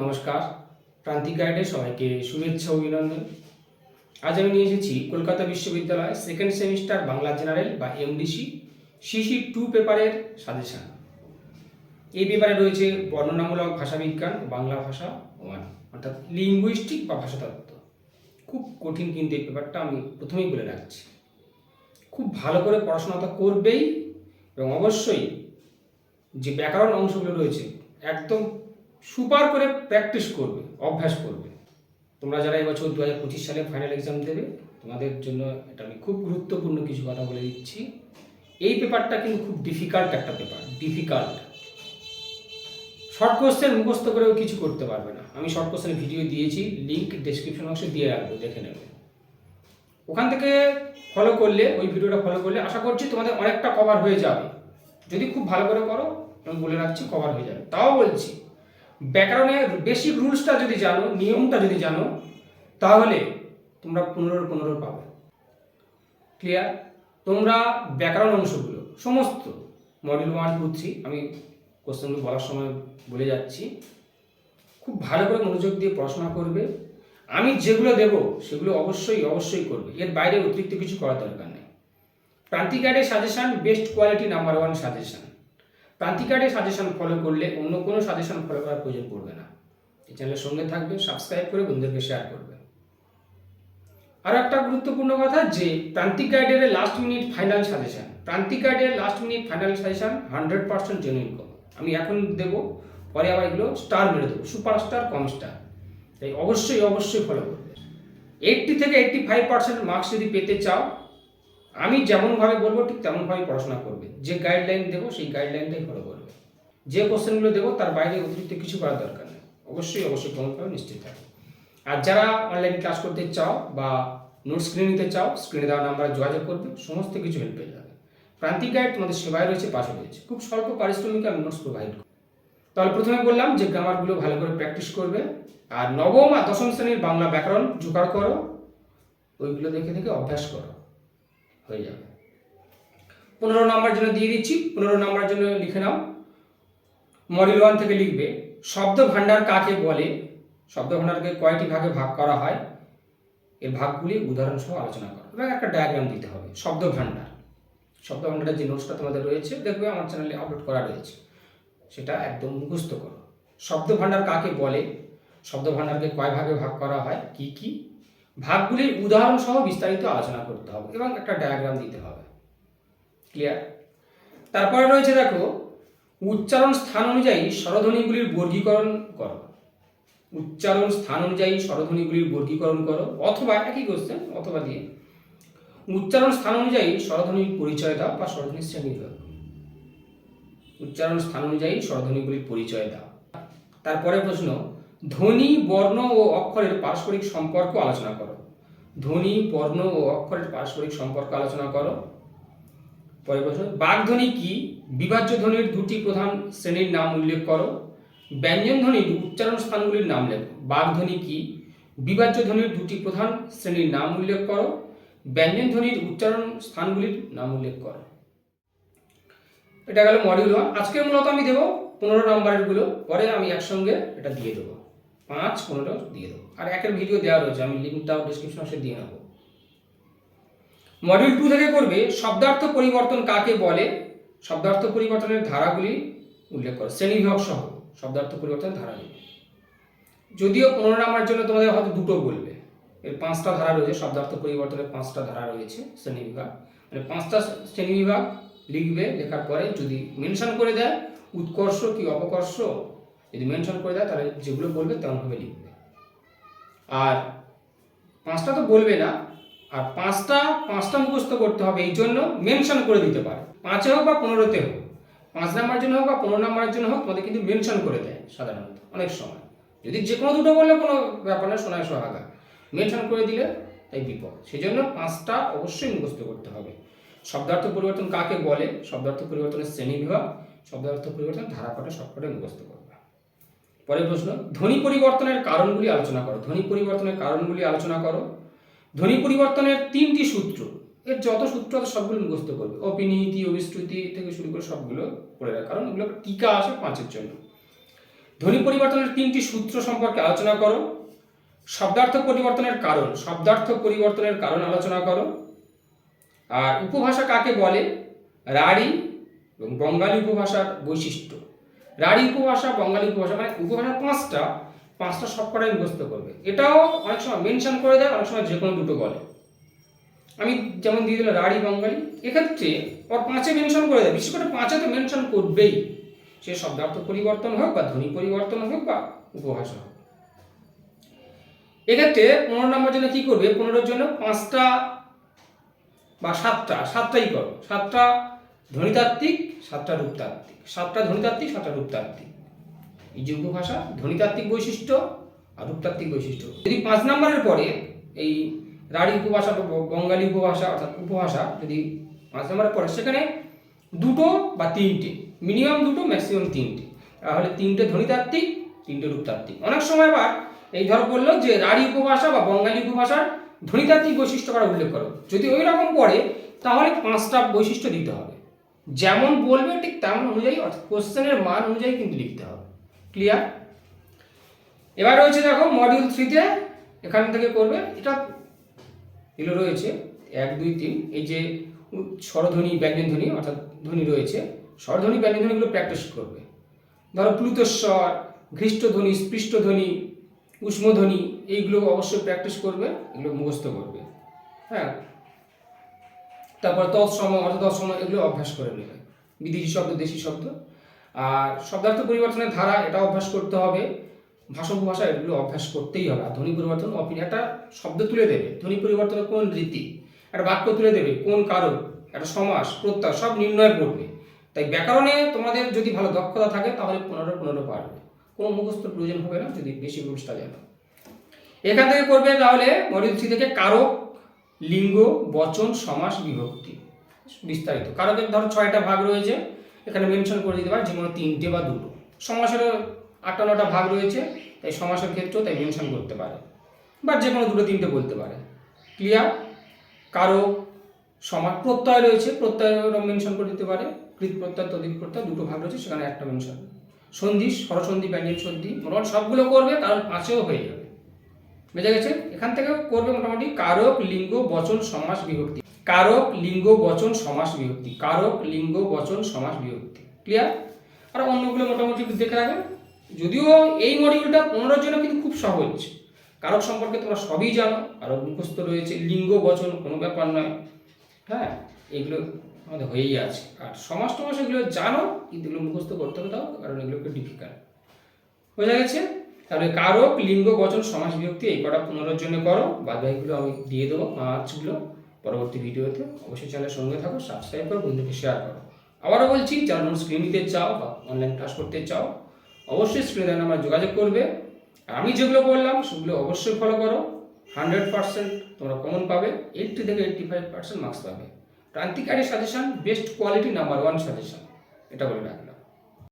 নমস্কার। প্রান্তিক গাইডে সবাইকে শুভেচ্ছা অভিনন্দন। আজ আমি নিয়ে এসেছি কলকাতা বিশ্ববিদ্যালয় সেকেন্ড সেমিস্টার বাংলা জেনারেল বা এমডিসি সিসি টু পেপারের সাজেশন। এই পেপারে রয়েছে বর্ণনামূলক ভাষাবিজ্ঞান ও বাংলা ভাষা ওয়ান অর্থাৎ লিঙ্গুইস্টিক বা ভাষাতত্ত্ব খুব কঠিন কিন্তু এই পেপারটা আমি প্রথমেই বলে রাখছি। খুব ভালো করে পড়াশোনা তো করবেই এবং অবশ্যই যে ব্যাকরণ অংশগুলো রয়েছে একদম সুপার করে প্র্যাকটিস করবে, অভ্যাস করবে। তোমরা যারা এবছর দু হাজার পঁচিশ সালে ফাইনাল এক্সাম দেবে, তোমাদের জন্য এটা আমি খুব গুরুত্বপূর্ণ কিছু কথা বলে দিচ্ছি। এই পেপারটা কিন্তু খুব ডিফিকাল্ট একটা পেপার ডিফিকাল্ট শর্ট কোশ্চেন মুখস্থ করেও কিছু করতে পারবে না। আমি শর্ট কোশ্চেনের ভিডিও দিয়েছি লিঙ্ক ডেসক্রিপশন বক্সে দিয়ে রাখব, দেখে নেবে। ওখান থেকে ফলো করলে, ওই ভিডিওটা ফলো করলে, আশা করছি তোমাদের অনেকটা কভার হয়ে যাবে। যদি খুব ভালো করে করো, আমি বলে রাখছি কভার হয়ে যাবে। তাও বলছি ব্যাকরণের বেসিক রুলসটা যদি জানো, নিয়মটা যদি জানো, তাহলে তোমরা পনেরো পনেরো পাবে। ক্লিয়ার তোমরা ব্যাকরণ অংশগুলো, সমস্ত মডেল ওয়ান টু থ্রি আমি কোশ্চেনগুলো বলার সময় বলে যাচ্ছি। খুব ভালো করে মনোযোগ দিয়ে পড়াশোনা করবে। আমি যেগুলো দেব, সেগুলো অবশ্যই অবশ্যই করবে। এর বাইরে অতিরিক্ত কিছু করার দরকার নেই। প্রান্তিক গাইডের suggestion best quality number one suggestion Prantik suggestion follow করলে অন্য কোনো সাজেশন ফলো করার প্রয়োজন পড়বে না। এই চ্যানেলের সঙ্গে থাকবে সাবস্ক্রাইব করে বন্ধুদেরকে শেয়ার করবেন। আর একটা গুরুত্বপূর্ণ কথা যে প্রান্তিক গাইডের last minute final suggestion Prantik গাইডের last minute final suggestion hundred percent genuine কম আমি এখন দেবো, পরে আবার এগুলো স্টার মেরে দেবো। সুপার স্টার কম স্টার তাই অবশ্যই অবশ্যই ফলো করবে। এইটটি থেকে এইটটি ফাইভ পার্সেন্ট মার্কস যদি পেতে চাও আমি যেমনভাবে বলব, ঠিক তেমনভাবেই পড়াশোনা করবে। যে গাইডলাইন দেবো, সেই গাইডলাইনটাই ফলো করবে যে কোশ্চেনগুলো দেবো, তার বাইরে অতিরিক্ত কিছু করার দরকার নেই। অবশ্যই অবশ্যই করবে নিশ্চিত থাকবে। আর যারা অনলাইন ক্লাস করতে চাও বা নোট স্ক্রিনে নিতে চাও স্ক্রিনে দেওয়া নাম্বারে যোগাযোগ করবে, সমস্ত কিছু হেল্প পেয়ে যাবে। প্রান্তিক গাইড তোমাদের সেবায় রয়েছে, পাশে রয়েছে। খুব স্বল্প পারিশ্রমিক আমি নোটস প্রোভাইড করি তাহলে প্রথমে বললাম যে গ্রামারগুলো ভালো করে প্র্যাকটিস করবে। আর নবম আর দশম শ্রেণির বাংলা ব্যাকরণ জোগাড় করো। ওইগুলো দেখে দেখে অভ্যাস করো। হয়ে যাবে। পনেরো নাম্বার জন্য দিয়ে দিচ্ছি, পনেরো নাম্বার জন্য লিখে নাও। মডেল ওয়ান থেকে লিখবে, শব্দ ভাণ্ডার কাকে বলে? শব্দ ভাণ্ডারকে কয়টি ভাগে ভাগ করা হয়? এর ভাগগুলি উদাহরণ সহ আলোচনা করো। এবং একটা ডায়াগ্রাম দিতে হবে, শব্দ ভাণ্ডার। শব্দ ভাণ্ডারের যে নোটসটা তোমাদের রয়েছে, দেখবে আমার চ্যানেলে আপলোড করা রয়েছে। সেটা একদম মুখস্থ করো। শব্দ ভাণ্ডার কাকে বলে? শব্দ ভাণ্ডারকে কয় ভাগে ভাগ করা হয়? কি কি? ভাগগুলির উদাহরণ সহ বিস্তারিত আলোচনা করতে হবে এবং একটা ডায়াগ্রাম দিতে হবে। ক্লিয়ার তারপরে রয়েছে দেখো, উচ্চারণ স্থান অনুযায়ী স্বরধ্বনিগুলির বর্গীকরণ করো। উচ্চারণ স্থান অনুযায়ী স্বরধ্বনিগুলির বর্গীকরণ করো, অথবা একই কোশ্চেন অথবা দিয়ে। উচ্চারণ স্থান অনুযায়ী স্বরধ্বনির পরিচয় দাও বা স্বরধ্বনির শ্রেণি দাও উচ্চারণ স্থান অনুযায়ী স্বরধ্বনিগুলির পরিচয় দাও। তারপরে প্রশ্ন ধ্বনি, বর্ণ ও অক্ষরের পারস্পরিক সম্পর্ক আলোচনা করো। ধ্বনি, বর্ণ ও অক্ষরের পারস্পরিক সম্পর্ক আলোচনা করো। পরে প্রশ্ন, বাগধ্বনি কি? বিভাজ্য ধ্বনির দুটি প্রধান শ্রেণির নাম উল্লেখ করো। ব্যঞ্জন ধ্বনির উচ্চারণ স্থানগুলির নাম লেখো। বাগধ্বনি কি? বিভাজ্য ধ্বনির দুটি প্রধান শ্রেণির নাম উল্লেখ করো। ব্যঞ্জন ধ্বনির উচ্চারণ স্থানগুলির নাম উল্লেখ করো। এটা গেল মডিউল ওয়ান আজকে মূলত আমি দেবো পনেরো নম্বরেরগুলো পরে আমি একসঙ্গে এটা দিয়ে দেবো। পাঁচ পনেরো দিয়ে দেবো। আর একের ভিডিও দেওয়া রয়েছে, আমি লিঙ্কটাও ডিসক্রিপশন বক্সে দিয়ে নেব। মডিউল টু থেকে করবে, শব্দার্থ পরিবর্তন কাকে বলে? শব্দার্থ পরিবর্তনের ধারাগুলি উল্লেখ করো শ্রেণীবিভাগ সহ, শব্দার্থ পরিবর্তনের ধারাগুলি। যদিও পনেরো নাম্বার জন্য তোমাদের হয়তো দুটো বলবে। এর পাঁচটা ধারা রয়েছে, শব্দার্থ পরিবর্তনের পাঁচটা ধারা রয়েছে শ্রেণীবিভাগ মানে পাঁচটা শ্রেণীবিভাগ লিখবে, লেখার পরে যদি মেনশন করে দেয়, উৎকর্ষ কি অপকর্ষ? যদি মেনশন করে দেয়, তাহলে যেগুলো বলবে তেমনভাবে লিখবে। আর পাঁচটা তো বলবে না, আর পাঁচটা পাঁচটা মুখস্থ করতে হবে, এই জন্য মেনশন করে দিতে পারে। পাঁচে হোক বা পনেরোতে হোক, পাঁচ নাম্বারের জন্য হোক বা পনেরো নাম্বারের জন্য হোক, তোমাদের কিন্তু মেনশন করে দেয় সাধারণত, অনেক সময়। যদি যে কোনো দুটো বললে কোনো ব্যাপার না, সোনায় সোহাগা। মেনশন করে দিলে তাই বিপদ। সেই জন্য পাঁচটা অবশ্যই মুখস্থ করতে হবে। শব্দার্থ পরিবর্তন কাকে বলে? শব্দার্থ পরিবর্তনের শ্রেণি বিভাগ শব্দার্থ পরিবর্তন ধারাপাঠে সবকটা মুখস্থ করবে পরের প্রশ্ন, ধ্বনি পরিবর্তনের কারণগুলি আলোচনা করো। ধ্বনি পরিবর্তনের কারণগুলি আলোচনা করো। ধ্বনি পরিবর্তনের তিনটি সূত্র, এর যত সূত্র আছে সবগুলো মুখস্থ করবে। অপিনীতি অভিশ্রুতি থেকে শুরু করে সবগুলো পড়ে রাখ। কারণ এগুলো টিকা আসে পাঁচের জন্য। ধ্বনি পরিবর্তনের তিনটি সূত্র সম্পর্কে আলোচনা করো। শব্দার্থ পরিবর্তনের কারণ, শব্দার্থ পরিবর্তনের কারণ আলোচনা করো। আর উপভাষা কাকে বলে? রাঢ়ী এবং বঙ্গালী উপভাষার বৈশিষ্ট্য। রাঢ়ী উপভাষা, বঙ্গালী উপভাষা মানে উপভাষা পাঁচটা পাঁচটা সবকটাই মুখস্থ করবে। এটাও অনেক সময় মেনশন করে দেয়, অনেক সময় যে কোনো দুটো বলে। আমি যেমন দিয়ে দিলাম, রাঢ়ী বঙ্গালী, এক্ষেত্রে ওর পাঁচে মেনশন করে দেয়। বিশেষ করে পাঁচে তো মেনশন করবেই। সে শব্দার্থ পরিবর্তন হোক, বা ধ্বনি পরিবর্তন হোক, বা উপভাষা হোক। এক্ষেত্রে পনেরো নম্বর জন্য কি করবে? পনেরোর জন্য পাঁচটা বা সাতটা, সাতটাই করো। সাতটা ধ্বনিতাত্ত্বিক, সাতটা রূপতাত্ত্বিক। সাতটা ধ্বনিতাত্ত্বিক, সাতটা রূপতাত্ত্বিক। এই যে উপভাষা, ধ্বনিতাত্ত্বিক বৈশিষ্ট্য আর রূপতাত্ত্বিক বৈশিষ্ট্য। যদি পাঁচ নম্বরের পরে এই রাঢ়ী উপভাষা বা বঙ্গালী উপভাষা অর্থাৎ উপভাষা যদি পাঁচ নম্বরের পরে, সেখানে দুটো বা তিনটে, মিনিমাম দুটো, ম্যাক্সিমাম তিনটে। তাহলে তিনটে ধ্বনিতাত্ত্বিক, তিনটে রূপতাত্ত্বিক। অনেক সময় আবার এই ধর বলল যে রাঢ়ী উপভাষা বা বঙ্গালী উপভাষার ধ্বনিতাত্ত্বিক বৈশিষ্ট্য করা উল্লেখ করো। যদি ওই রকম পড়ে তাহলে পাঁচটা বৈশিষ্ট্য দিতে হবে। যেমন বলবে ঠিক তেমন অনুযায়ী, অর্থাৎ কোশ্চেনের মান অনুযায়ী কিন্তু লিখতে হবে। ক্লিয়ার এবার রয়েছে দেখো মডিউল থ্রিতে এখান থেকে করবে, এটা এগুলো রয়েছে এক, দুই, তিন, এই যে স্বরধ্বনি, ব্যঞ্জনধ্বনি, অর্থাৎ ধ্বনি রয়েছে, স্বরধ্বনি, ব্যঞ্জনধ্বনিগুলো প্র্যাকটিস করবে। ধরো প্লুতস্বর, ঘৃষ্টধ্বনি, স্পৃষ্টধ্বনি, উষ্মধ্বনি, এইগুলো অবশ্যই প্র্যাকটিস করবে, এগুলো মুখস্থ করবে। হ্যাঁ? তারপর তৎসম অর্থ তৎসম এগুলো অভ্যাস করে নেবে বিদেশি শব্দ, দেশি শব্দ। আর শব্দার্থ পরিবর্তনের ধারা, এটা অভ্যাস করতে হবে। ভাষা উপভাষা, এগুলো অভ্যাস করতেই হবে। আর ধ্বনি পরিবর্তন একটা শব্দ তুলে দেবে। ধ্বনি পরিবর্তনের কোন রীতি? একটা বাক্য তুলে দেবে, কোন কারণ? একটা সমাস, প্রত্যয়, সব নির্ণয় করবে। তাই ব্যাকরণে তোমাদের যদি ভালো দক্ষতা থাকে, তাহলে পনেরো পনেরো পারবে কোনো মুখস্থ প্রয়োজন হবে না, যদি বেশি রুলসটা জানো। এখান থেকে করবে তাহলে থ্রি থেকে কারক লিঙ্গ, বচন, সমাস, বিভক্তি। বিস্তারিত। কারকের ধরো ছয়টা ভাগ রয়েছে, এখানে মেনশন করে দিতে পারে যে কোনো তিনটে বা দুটো। সমাসেরও আটটা নটা ভাগ রয়েছে, তাই সমাসের ক্ষেত্রেও তাই মেনশন করতে পারে। বা যে কোনো দুটো, তিনটে বলতে পারে। ক্লিয়ার কারক সমাজ প্রত্যয় রয়েছে, প্রত্যয়েরও মেনশন করে দিতে পারে। কৃত প্রত্যয় তদিক প্রত্যয়, দুটো ভাগ রয়েছে, সেখানে একটা মেনশন সন্ধি, স্বরসন্ধি ব্যঞ্জন সন্ধি মোটামুটি সবগুলো করবে, কারণ পাঁচেও হয়ে যাবে। বুঝে গেছে? এখান থেকে করবে মোটামুটি কারক, লিঙ্গ, বচন, সমাস, বিভক্তি। কারক, লিঙ্গ, বচন, সমাস, বিভক্তি। কারক, লিঙ্গ, বচন, সমাস, বিভক্তি। ক্লিয়ার আর অন্যগুলো মোটামুটি দেখে রাখবেন যদিও এই মডিউলটা পনেরোর জন্য কিন্তু খুব সহজ। কারক সম্পর্কে তোমরা সবই জানো। কারক মুখস্থ রয়েছে। লিঙ্গ, বচন কোনো ব্যাপার নয়। হ্যাঁ? এগুলো আমাদের হয়েই আছে। আর সমাজ টমাস এগুলো জানো, কিন্তু এগুলো মুখস্থ করতে হবে তাও, কারণ এগুলো একটু ডিফিকাল্ট বোঝা গেছে? তাহলে কারক, লিঙ্গ, বচন, সমাস, বিভক্তি, এই কটা পনেরোর জন্য করো। বাদ বাকিগুলো আমি দিয়ে দেবো পাঁচগুলো পরবর্তী ভিডিওতে। অবশ্যই চ্যানেলের সঙ্গে থাকো সাবস্ক্রাইব করো, বন্ধুকে শেয়ার করো। আবারও বলছি, যারা নোট স্ক্রিন নিতে চাও বা অনলাইন ক্লাস করতে চাও, অবশ্যই স্ক্রিনে নাম্বার যোগাযোগ করবে। আর আমি যেগুলো বললাম, সেগুলো অবশ্যই ফলো করো। হান্ড্রেড পার্সেন্ট তোমরা কমন পাবে এইটটি থেকে এইটটি ফাইভ পার্সেন্ট মার্কস পাবে। প্রান্তিকারী suggestion best quality number one suggestion এটা বলে রাখলাম